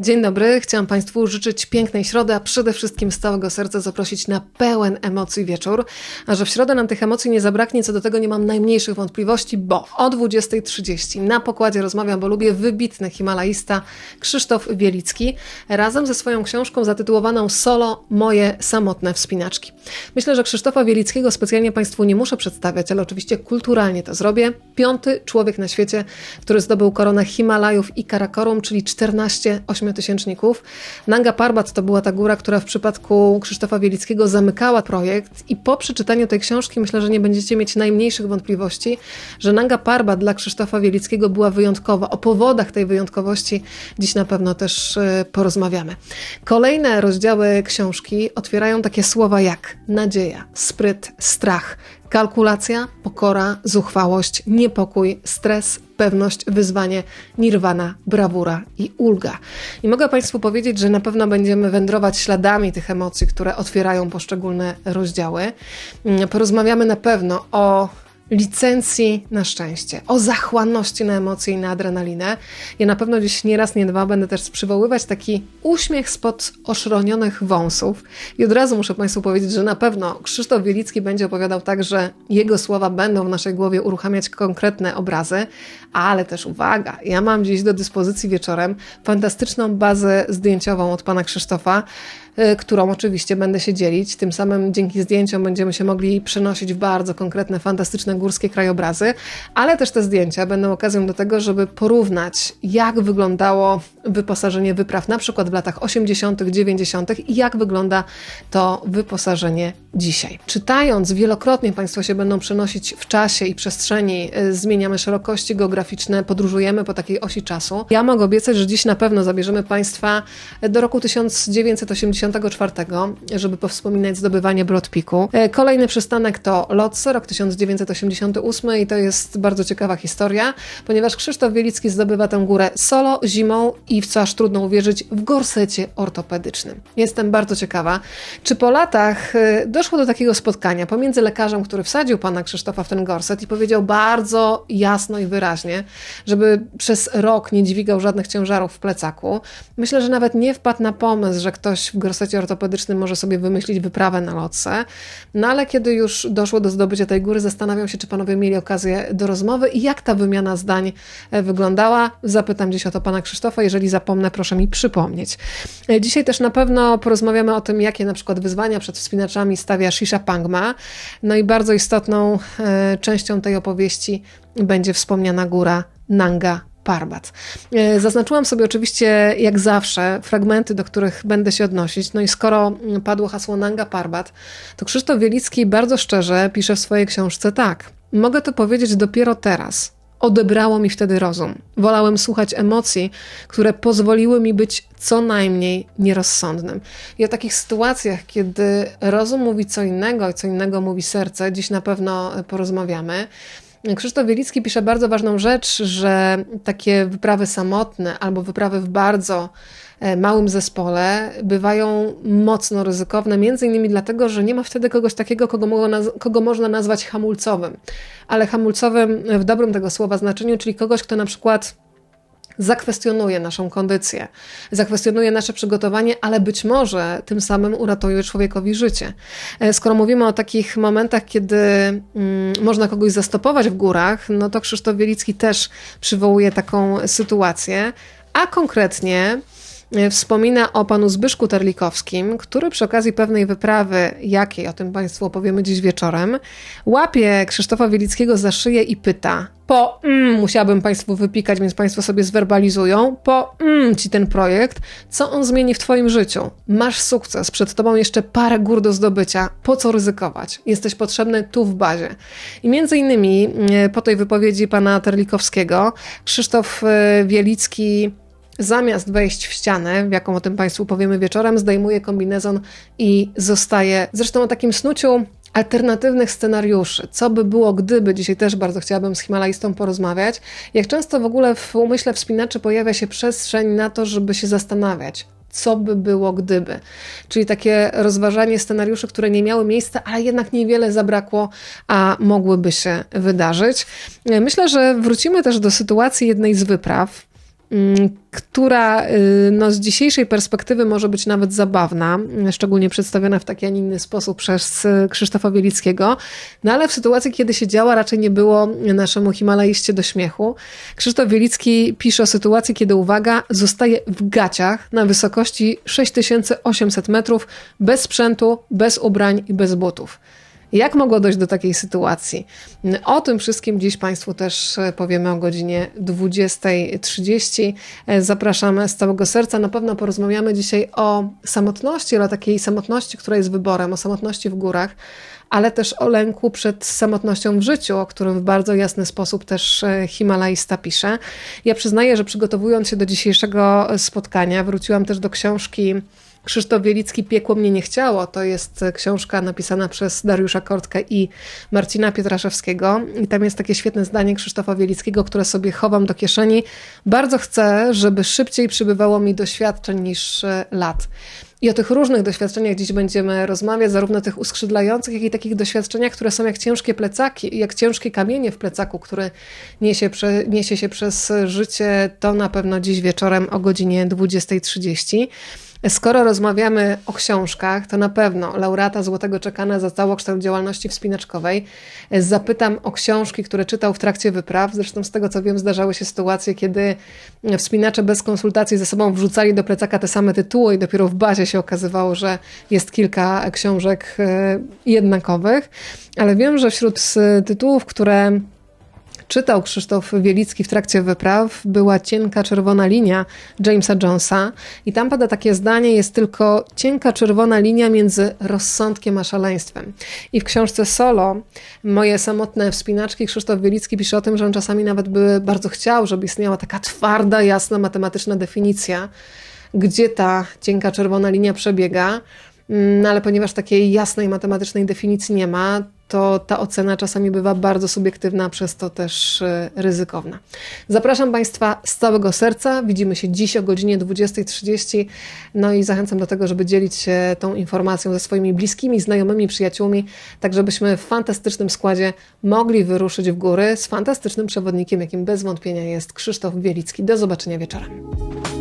Dzień dobry, chciałam Państwu życzyć pięknej środy, a przede wszystkim z całego serca zaprosić na pełen emocji wieczór. A że w środę nam tych emocji nie zabraknie, co do tego nie mam najmniejszych wątpliwości, bo o 20.30 na pokładzie rozmawiam, bo lubię wybitny himalaista Krzysztof Wielicki razem ze swoją książką zatytułowaną Solo Moje samotne wspinaczki. Myślę, że Krzysztofa Wielickiego specjalnie Państwu nie muszę przedstawiać, ale oczywiście kulturalnie to zrobię. Piąty człowiek na świecie, który zdobył koronę Himalajów i Karakorum, czyli 14 8 ośmiotysięczników. Nanga Parbat to była ta góra, która w przypadku Krzysztofa Wielickiego zamykała projekt i po przeczytaniu tej książki myślę, że nie będziecie mieć najmniejszych wątpliwości, że Nanga Parbat dla Krzysztofa Wielickiego była wyjątkowa. O powodach tej wyjątkowości dziś na pewno też e, porozmawiamy. Kolejne rozdziały książki otwierają takie słowa jak nadzieja, spryt, strach, Kalkulacja, pokora, zuchwałość, niepokój, stres, pewność, wyzwanie, nirwana, brawura i ulga. I mogę Państwu powiedzieć, że na pewno będziemy wędrować śladami tych emocji, które otwierają poszczególne rozdziały. Mm, porozmawiamy na pewno o licencji na szczęście, o zachłanności na emocje i na adrenalinę. Ja na pewno dziś nie raz, nie dwa będę też przywoływać taki uśmiech spod oszronionych wąsów. I od razu muszę Państwu powiedzieć, że na pewno Krzysztof Wielicki będzie opowiadał tak, że jego słowa będą w naszej głowie uruchamiać konkretne obrazy, ale też uwaga, ja mam dziś do dyspozycji wieczorem fantastyczną bazę zdjęciową od Pana Krzysztofa, którą oczywiście będę się dzielić. Tym samym dzięki zdjęciom będziemy się mogli przenosić w bardzo konkretne, fantastyczne górskie krajobrazy, ale też te zdjęcia będą okazją do tego, żeby porównać, jak wyglądało wyposażenie wypraw na przykład w latach 80., 90. i jak wygląda to wyposażenie dzisiaj. Czytając, wielokrotnie Państwo się będą przenosić w czasie i przestrzeni, y, zmieniamy szerokości geograficzne, podróżujemy po takiej osi czasu. Ja mogę obiecać, że dziś na pewno zabierzemy Państwa do roku 1980 1984, żeby powspominać zdobywanie Broad Peaku. E, kolejny przystanek to Lotse, rok 1998 i to jest bardzo ciekawa historia, ponieważ Krzysztof Wielicki zdobywa tę górę solo, zimą i w co aż trudno uwierzyć, w gorsecie ortopedycznym. Jestem bardzo ciekawa, czy po latach e, doszło do takiego spotkania pomiędzy lekarzem, który wsadził pana Krzysztofa w ten gorset i powiedział bardzo jasno i wyraźnie, żeby przez rok nie dźwigał żadnych ciężarów w plecaku. Myślę, że nawet nie wpadł na pomysł, że ktoś w gorsecie ortopedycznym może sobie wymyślić wyprawę na lotce. No ale kiedy już doszło do zdobycia tej góry, zastanawiam się, czy panowie mieli okazję do rozmowy i jak ta wymiana zdań e, wyglądała. Zapytam dziś o to pana Krzysztofa. Jeżeli zapomnę, proszę mi przypomnieć. E, dzisiaj też na pewno porozmawiamy o tym, jakie na przykład wyzwania przed wspinaczami stawia Shisha Pangma. No i bardzo istotną e, częścią tej opowieści będzie wspomniana góra Nanga Parbat. E, zaznaczyłam sobie oczywiście, jak zawsze, fragmenty, do których będę się odnosić. No i skoro padło hasło Nanga Parbat, to Krzysztof Wielicki bardzo szczerze pisze w swojej książce tak. Mogę to powiedzieć dopiero teraz. Odebrało mi wtedy rozum. Wolałem słuchać emocji, które pozwoliły mi być co najmniej nierozsądnym. I o takich sytuacjach, kiedy rozum mówi co innego i co innego mówi serce, dziś na pewno porozmawiamy. Krzysztof Wielicki pisze bardzo ważną rzecz, że takie wyprawy samotne albo wyprawy w bardzo małym zespole bywają mocno ryzykowne, między innymi dlatego, że nie ma wtedy kogoś takiego, kogo, kogo można nazwać hamulcowym, ale hamulcowym w dobrym tego słowa znaczeniu, czyli kogoś, kto na przykład zakwestionuje naszą kondycję, zakwestionuje nasze przygotowanie, ale być może tym samym uratuje człowiekowi życie. E, skoro mówimy o takich momentach, kiedy mm, można kogoś zastopować w górach, no to Krzysztof Wielicki też przywołuje taką sytuację, a konkretnie e, wspomina o panu Zbyszku Terlikowskim, który przy okazji pewnej wyprawy, jakiej o tym Państwu opowiemy dziś wieczorem, łapie Krzysztofa Wielickiego za szyję i pyta: po mm, musiałabym Państwu wypikać, więc Państwo sobie zwerbalizują. Po mm, ci ten projekt, co on zmieni w Twoim życiu? Masz sukces, przed Tobą jeszcze parę gór do zdobycia. Po co ryzykować? Jesteś potrzebny tu w bazie. I między innymi e, po tej wypowiedzi pana Terlikowskiego, Krzysztof e, Wielicki zamiast wejść w ścianę, jaką o tym Państwu powiemy wieczorem, zdejmuje kombinezon i zostaje. Zresztą o takim snuciu alternatywnych scenariuszy. Co by było, gdyby? Dzisiaj też bardzo chciałabym z Himalajstą porozmawiać. Jak często w ogóle w umyśle wspinaczy pojawia się przestrzeń na to, żeby się zastanawiać, co by było gdyby. Czyli takie rozważanie scenariuszy, które nie miały miejsca, ale jednak niewiele zabrakło, a mogłyby się wydarzyć. Myślę, że wrócimy też do sytuacji jednej z wypraw, która y, no, z dzisiejszej perspektywy może być nawet zabawna, szczególnie przedstawiona w taki, a nie inny sposób przez y, Krzysztofa Wielickiego, no ale w sytuacji, kiedy się działa, raczej nie było naszemu Himalaiście do śmiechu. Krzysztof Wielicki pisze o sytuacji, kiedy, uwaga, zostaje w gaciach na wysokości 6800 metrów, bez sprzętu, bez ubrań i bez butów. Jak mogło dojść do takiej sytuacji? O tym wszystkim dziś Państwu też e, powiemy o godzinie 20.30. E, zapraszam z całego serca. Na pewno porozmawiamy dzisiaj o samotności, ale takiej samotności, która jest wyborem, o samotności w górach ale też o lęku przed samotnością w życiu, o którym w bardzo jasny sposób też e, Himalajista pisze. Ja przyznaję, że przygotowując się do dzisiejszego spotkania, wróciłam też do książki Krzysztof Wielicki Piekło mnie nie chciało. To jest książka napisana przez Dariusza Kortkę i Marcina Pietraszewskiego. I tam jest takie świetne zdanie Krzysztofa Wielickiego, które sobie chowam do kieszeni. Bardzo chcę, żeby szybciej przybywało mi doświadczeń niż e, lat. I o tych różnych doświadczeniach dziś będziemy rozmawiać, zarówno tych uskrzydlających, jak i takich doświadczeniach, które są jak ciężkie plecaki, jak ciężkie kamienie w plecaku, które niesie, niesie się przez życie, to na pewno dziś wieczorem o godzinie 20.30. Skoro rozmawiamy o książkach, to na pewno laureata Złotego Czekana za całokształt działalności wspinaczkowej zapytam o książki, które czytał w trakcie wypraw. Zresztą z tego co wiem, zdarzały się sytuacje, kiedy wspinacze bez konsultacji ze sobą wrzucali do plecaka te same tytuły i dopiero w bazie się okazywało, że jest kilka książek e, jednakowych. Ale wiem, że wśród tytułów, które czytał Krzysztof Wielicki w trakcie wypraw, była cienka czerwona linia Jamesa Jonesa. I tam pada takie zdanie, jest tylko cienka czerwona linia między rozsądkiem a szaleństwem. I w książce Solo, moje samotne wspinaczki, Krzysztof Wielicki pisze o tym, że on czasami nawet by bardzo chciał, żeby istniała taka twarda, jasna, matematyczna definicja, gdzie ta cienka czerwona linia przebiega, no ale ponieważ takiej jasnej matematycznej definicji nie ma, to ta ocena czasami bywa bardzo subiektywna, przez to też e, ryzykowna. Zapraszam Państwa z całego serca. Widzimy się dziś o godzinie 20.30. No i zachęcam do tego, żeby dzielić się tą informacją ze swoimi bliskimi, znajomymi, przyjaciółmi, tak żebyśmy w fantastycznym składzie mogli wyruszyć w góry z fantastycznym przewodnikiem, jakim bez wątpienia jest Krzysztof Wielicki. Do zobaczenia wieczorem.